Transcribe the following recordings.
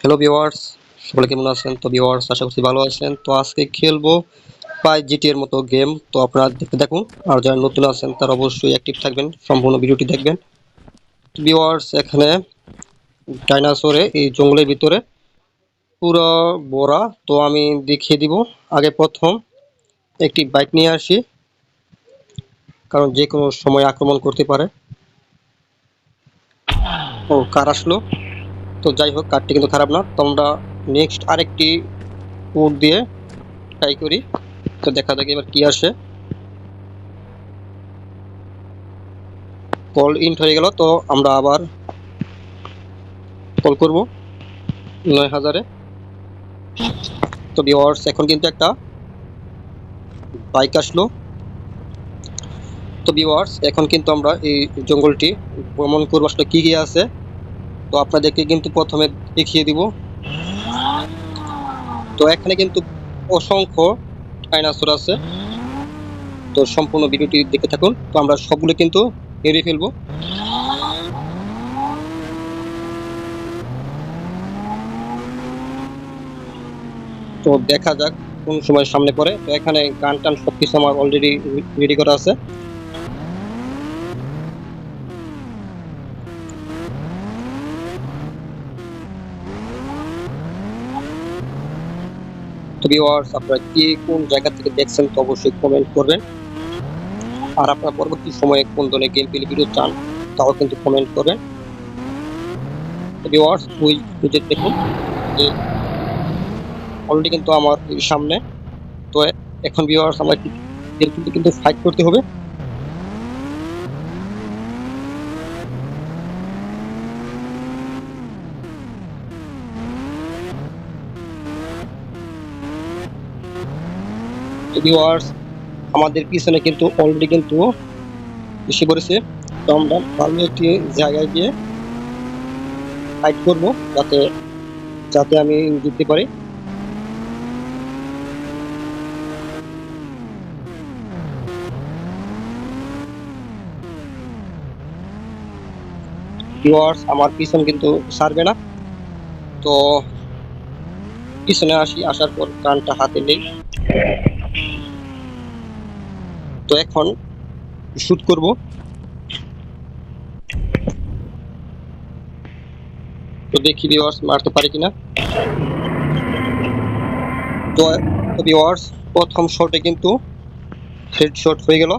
Hello viewers সকলে কেমন আছেন? তো ভিওয়ার্স আশা করছি ভালো আছেন। তো, আজকে খেলব প্রায় জিটি এর মতো গেম তো, আপনারা দেখতে থাকুন। আর যারা নতুন আছেন, তারা অবশ্যই অ্যাক্টিভ থাকবেন। সম্পূর্ণ ভিডিওটি দেখবেন। ভিওয়ার্স এখানে ডাইনাসোরে, এই জঙ্গলের ভিতরে পুরো বড়া। তো, আমি দেখিয়ে দিব। আগে প্রথম একটি বাইক নিয়ে আসি। কারণ যে কোনো সময় আক্রমণ করতে পারে। ও, কার আসলো? তো যাই হোক কার্ডটি কিন্তু খারাপ না। তো আমরা নেক্সট আরেকটি কোড দিয়ে ট্রাই করি। তো দেখা যাক এবার কি আসে। কল ইন হয়ে গেল, তো আমরা আবার কল করব নয় হাজারে। তো ভিওয়ার্স এখন কিন্তু একটা বাইক আসলো। তো ভিওয়ার্স এখন কিন্তু আমরা এই জঙ্গলটি ভ্রমণ করব। আসলে কী কী আছে? তো আপনাদেরকে কিন্তু প্রথমে দেখিয়ে দিব। তো এখানে কিন্তু অসংখ্য ডাইনাসোর আছে। তো সম্পূর্ণ ভিডিওটি দেখে থাকুন। তো আমরা সবগুলো কিন্তু এড়িয়ে ফেলব। তো দেখা যাক কোন সময় সামনে পড়ে। তো এখানে গান টান সব কিছু আমার অলরেডি রেডি করা আছে। তো ভিউয়ার্স আপনারা কে কোন জায়গা থেকে দেখছেন তো অবশ্যই কমেন্ট করবেন। আর আপনারা পরবর্তী সময়ে কোন ধরনের গেম প্লে ভিডিও চান, তাও কিন্তু কমেন্ট করবেন। তো ভিউয়ার্স ওই নিজের দেখুন, যে অলরেডি কিন্তু আমার সামনে, তো এখন ভিউয়ার্স আমার কিন্তু কিন্তু ফাইট করতে হবে। ভিউয়ার্স আমাদের পিছনে কিন্তু অলরেডি কিন্তু এসে পড়েছে। তো আমরা ভালো একটি জায়গায় গিয়ে ফাইট করব যাতে যাতে আমি জিততে পারি। ভিউয়ার্স আমার পিছন কিন্তু সারবে না। তো পিছনে আসি, আসার পর কানটা হাতে নেই। তো এখন শুট করব। তো দেখি ভিউয়ার্স মারতে পারি কিনা। তো ভিউয়ার্স প্রথম শটে কিন্তু হেড শট হয়ে গেল।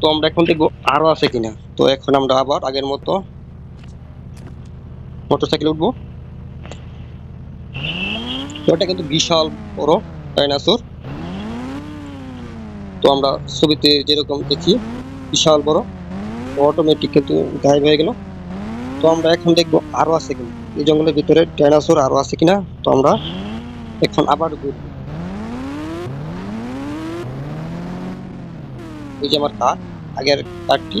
তো আমরা এখন দেখব আরও আছে কিনা। তো এখন আমরা আবার আগের মতো মোটরসাইকেল উঠবো। এটা কিন্তু বিশাল বড় ডাইনাসোর তো আমরা ছবিতে যেরকম দেখি, বিশাল বড় অটোমেটিক কিন্তু গায়েব হয়ে গেল। তো আমরা এখন দেখব আরও আছে কিনা। এই জঙ্গলের ভিতরে ডাইনাসোর আরও আছে কিনা, তো আমরা এখন আবার ঘুরবো। এই যে আমার কার আগের কারটি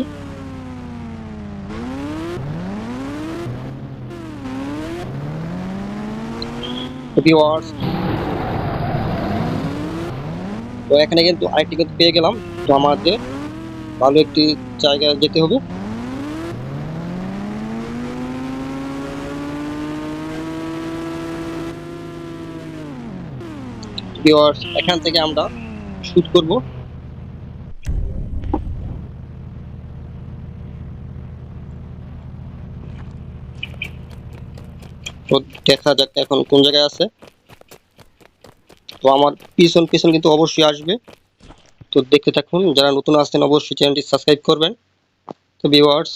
ভিউয়ার্স তো এখানে কিন্তু আরেকটি কিন্তু পেয়ে গেলাম। তো আমাদের ভালো একটি জায়গায় যেতে হবে। এখান থেকে আমরা শুট করব। তো দেখা যাক এখন কোন জায়গায় আছে। তো আমার পিছন পিছন কিন্তু অবশ্যই আসবে। তো দেখতে থাকুন, যারা নতুন আসছেন অবশ্যই চ্যানেলটি সাবস্ক্রাইব করবেন। তো ভিউয়ার্স